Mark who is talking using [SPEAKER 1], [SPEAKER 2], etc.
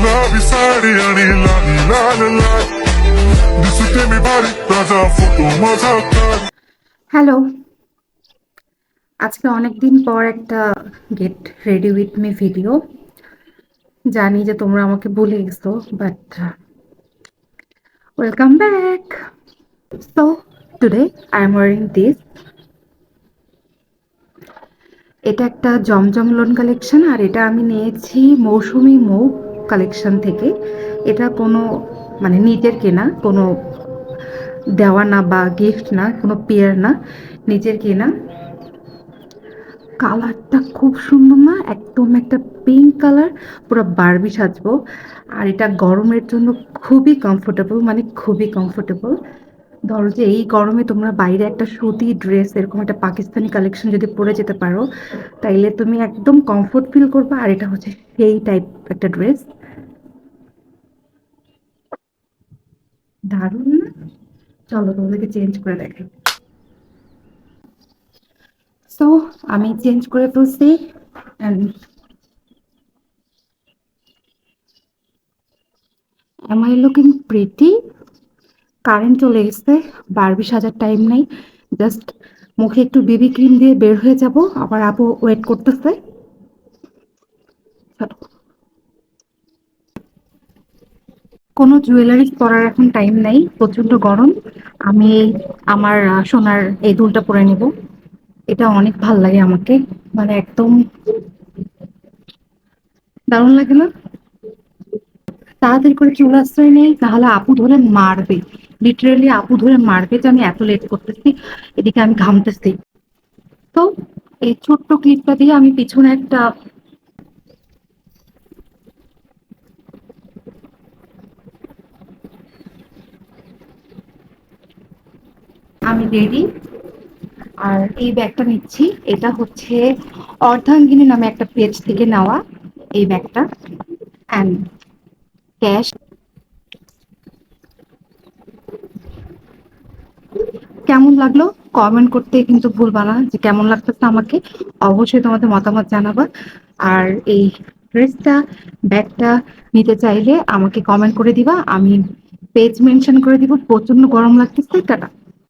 [SPEAKER 1] गुलाबी साडी आणि लाली लाल लाल दिसते मी भारी ताजा फोटो माझा काढ
[SPEAKER 2] হ্যালো আজকে অনেক দিন পর একটা get ready with me video জানি যে তোমরা আমাকে ভুলে গেছো but welcome back so today I am wearing this এটা একটা জমজম লোন কালেকশন আর এটা আমি নিয়েছি মৌসুমি মৌ কালেকশন থেকে, এটা কোনো মানে নিজের কেনা, কোনো দেওয়া না বা গিফট না, কোনো পেয়ার না, নিজের কেনা। কালারটা খুব সুন্দর না, একদম একটা পিঙ্ক কালার পুরো বারবি সাজবো। আর এটা গরমের জন্য খুবই কমফোর্টেবল মানে খুবই কমফোর্টেবল ধরো যে এই গরমে তোমরা বাইরে একটা সুতি ড্রেস এরকম একটা পাকিস্তানি কালেকশন যদি পরে যেতে পারো, তাইলে তুমি একদম কমফোর্ট ফিল করবে। আর এটা হচ্ছে সেই টাইপ একটা ড্রেস দারুণ না? চলো তোমাদেরকে চেঞ্জ করে দেখাই। সো আমি চেঞ্জ করে ফেলছি am I looking pretty? Current চলে গেছে বারবি সাজার টাইম নেই। জাস্ট মুখে একটু বেবি ক্রিম দিয়ে বের হয়ে যাব। আবার আপু ওয়েট করতেছে। চলো। কোনো জুয়েলারি পরার এখন টাইম নেই প্রচণ্ড গরম। আমি আমার সোনার এই দুলটা পরে নেব। এটা অনেক ভালো লাগে আমাকে। মানে একদম দারুণ লাগে না? তাড়াতাড়ি করে চলে আশ্রয় নেই তাহলে আপু ধরে মারবে। লিটারেলি আপু ধরে মারবে যে আমি এত লেট করতেছি, এদিকে আমি ঘামতেছি। তো এই ছোট্ট ক্লিপটা দিয়ে আমি পিছনে একটা আমি রেডি আর এই ব্যাগটা নিচ্ছি। এটা হচ্ছে অর্ধাঙ্গিনী নামে একটা পেজ থেকে নেওয়া এই ব্যাগটা। অ্যান্ড ক্যাশ কেমন লাগল? কমেন্ট করতে কিন্তু ভুলবা না। যে কেমন লাগতেছে আমাকে, অবশ্যই তোমাদের মতামত জানাবা। আর এই ড্রেসটা ব্যাগটা নিতে চাইলে আমাকে কমেন্ট করে দিবা। আমি পেজ মেনশন করে দিব। প্রচণ্ড গরম লাগতেছে। টাটা।